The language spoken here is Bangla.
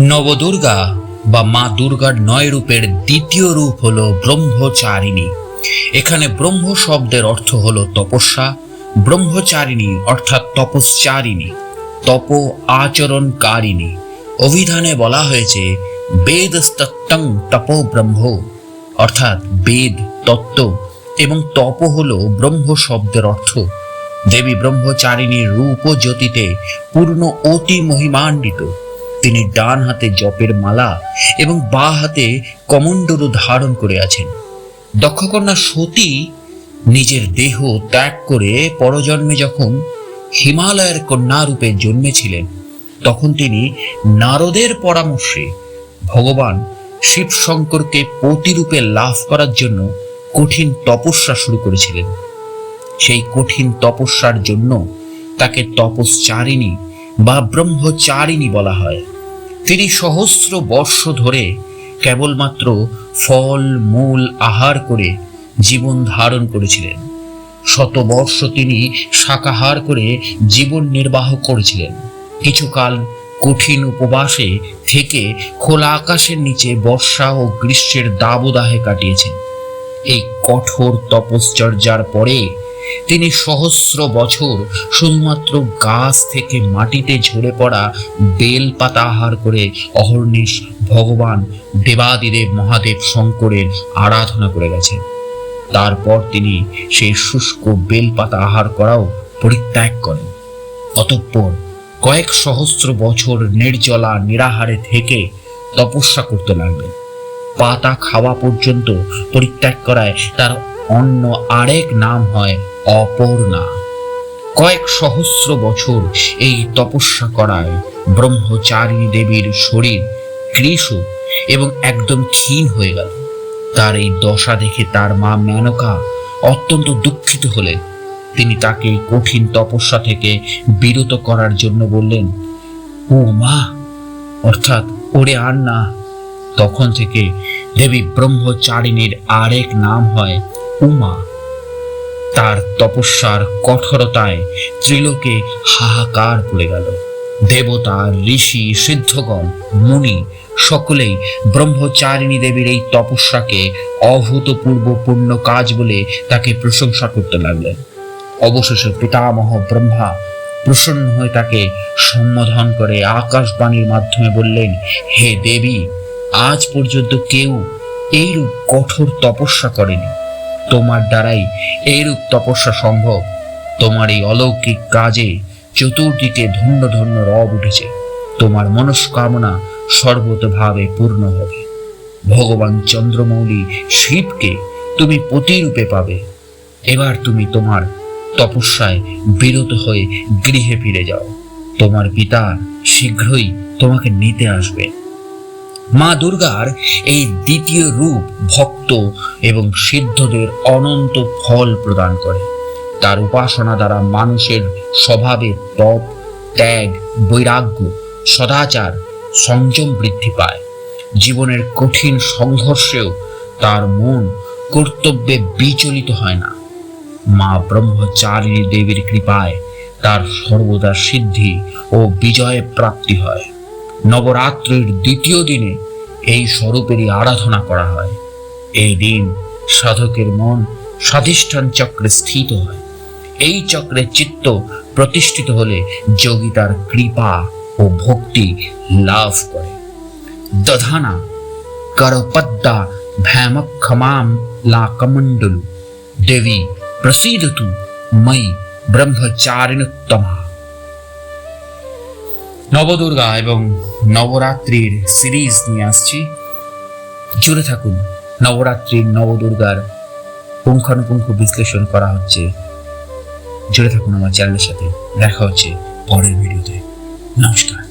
নবদুর্গা বা মা দুর্গার নয় রূপের দ্বিতীয় রূপ হলো ব্রহ্মচারিণী। এখানে ব্রহ্ম শব্দের অর্থ হলো তপস্যা, ব্রহ্মচারিণী অর্থাৎ তপশ্চারিণী, তপ আচরণকারিণী। অভিধানে বলা হয়েছে বেদ বেদস্তং তপো ব্রহ্ম, অর্থাৎ বেদ, তত্ত্ব এবং তপ হলো ব্রহ্ম শব্দের অর্থ। দেবী ব্রহ্মচারিণীর রূপ জ্যোতিতে পূর্ণ অতি মহিমান্বিত। তিনি ডান হাতে জপের মালা এবং বা হাতে কমণ্ডলু ধারণ করে আছেন। দক্ষকন্যা সতী নিজের দেহ ত্যাগ করে পরজন্মে যখন হিমালয়ের কন্যা রূপে জন্মেছিলেন, তখন তিনি নারদের পরামর্শে ভগবান শিব শঙ্করকে প্রতিরূপে লাভ করার জন্য কঠিন তপস্যা শুরু করেছিলেন। সেই কঠিন তপস্যার জন্য তাকে তপশ্চারিণী বা ব্রহ্মচারিণী বলা হয়। তিনি সহস্র বর্ষ ধরে কেবলমাত্র ফল, মূল আহার করে জীবন ধারণ করেছিলেন। শতবর্ষ তিনি শাকাহার করে জীবন নির্বাহ করেছিলেন। কিছুকাল কঠিন উপবাসে থেকে খোলা আকাশের নিচে বর্ষা ও গ্রীষ্মের দাবদাহে কাটিয়েছেন। এই কঠোর তপশ্চর্যার পরে তিনি সহস্র বছর শুধুমাত্র গাছ থেকে মাটিতে ঝরে পড়া বেল পাতা আহার করে অহর্নিশ ভগবান দেবাদিদেব মহাদেব শঙ্করের আরাধনা করে গেছেন। তারপর তিনি সেই শুষ্ক বেলপাতা আহার করাও পরিত্যাগ করেন। অতঃপর কয়েক সহস্র বছর নির্জলা নিরাহারে থেকে তপস্যা করতে লাগলেন। পাতা খাওয়া পর্যন্ত পরিত্যাগ করায় তার অন্য আরেক নাম হয় অপর্ণা। কয়েক সহস্র বছর এই তপস্যা করায় ব্রহ্মচারিণী দেবীর শরীর কৃষ এবং একদম ক্ষীণ হয়ে গেল। তার এই দশা দেখে তার মা মেনকা অত্যন্ত দুঃখিত হলেন। তিনি তাকে কঠিন তপস্যা থেকে বিরত করার জন্য বললেন, ও মা, অর্থাৎ ওরে আর না তখন থেকে দেবী ব্রহ্মচারিণীর আরেক নাম হয় উমা। তার তপস্যার কঠোরতায় ত্রিলোকে হাহাকার পড়ে গেল। দেবতা, ঋষি, সিদ্ধগণ, মুনি সকলেই ব্রহ্মচারিণী দেবীর এই তপস্যাকে অভূতপূর্ব পূর্ণ কাজ বলে তাকে প্রশংসা করতে লাগলেন। অবশেষে পিতামহ ব্রহ্মা প্রসন্ন হয়ে তাকে সম্বোধন করে আকাশবাণীর মাধ্যমে বললেন, হে দেবী, আজ পর্যন্ত কেউ এইরূপ কঠোর তপস্যা করেনি। তোমার দ্বারাই এইরূপ তপস্যা সম্ভব। তোমার এই অলৌকিক কাজে চতুর্দিকে ধন্য ধন্য রব উঠেছে। তোমার মনস্কামনা সর্বতভাবে পূর্ণ হবে। ভগবান চন্দ্রমৌলী শিবকে তুমি প্রতিরূপে পাবে। এবার তুমি তোমার তপস্যায় বিরত হয়ে গৃহে ফিরে যাও। তোমার পিতা শীঘ্রই তোমাকে নিতে আসবে। মা দুর্গার এই দ্বিতীয় রূপ ভক্ত এবং সিদ্ধদের অনন্ত ফল প্রদান করে। তার উপাসনা দ্বারা মানুষের স্বভাবে তপ ত্যাগ, বৈরাগ্য, সদাচার, সংযম বৃদ্ধি পায়। জীবনের কঠিন সংঘর্ষেও তার মন কর্তব্যে বিচলিত হয় না। মা ব্রহ্মচারিণী দেবীর কৃপায় তার সর্বদা সিদ্ধি ও বিজয় প্রাপ্তি হয়। নবরাত্রির দ্বিতীয় দিনে এই স্বরূপেরই আরাধনা করা হয়। এই দিন সাধকের মন স্বাধিষ্ঠান চক্রে স্থিত হয়। এই চক্রে চিত্ত প্রতিষ্ঠিত হলে যোগী তার কৃপা ও ভক্তি লাভ করে। দধানা করপদ্দা ভ্যামক্ষমাম, লাকমণ্ডলু, দেবী, প্রসীদতু, ময়ি, ব্রহ্মচারিণোত্তমা। নবদুর্গা এবং নবরাত্রির সিরিজ নিয়ে আসছি। জুড়ে থাকুন, নবরাত্রির নবদুর্গার পুঙ্খানুপুঙ্খ বিশ্লেষণ করা হচ্ছে। জুড়ে থাকুন আমার চ্যানেলের সাথে, দেখা হচ্ছে পরের ভিডিওতে নমস্কার।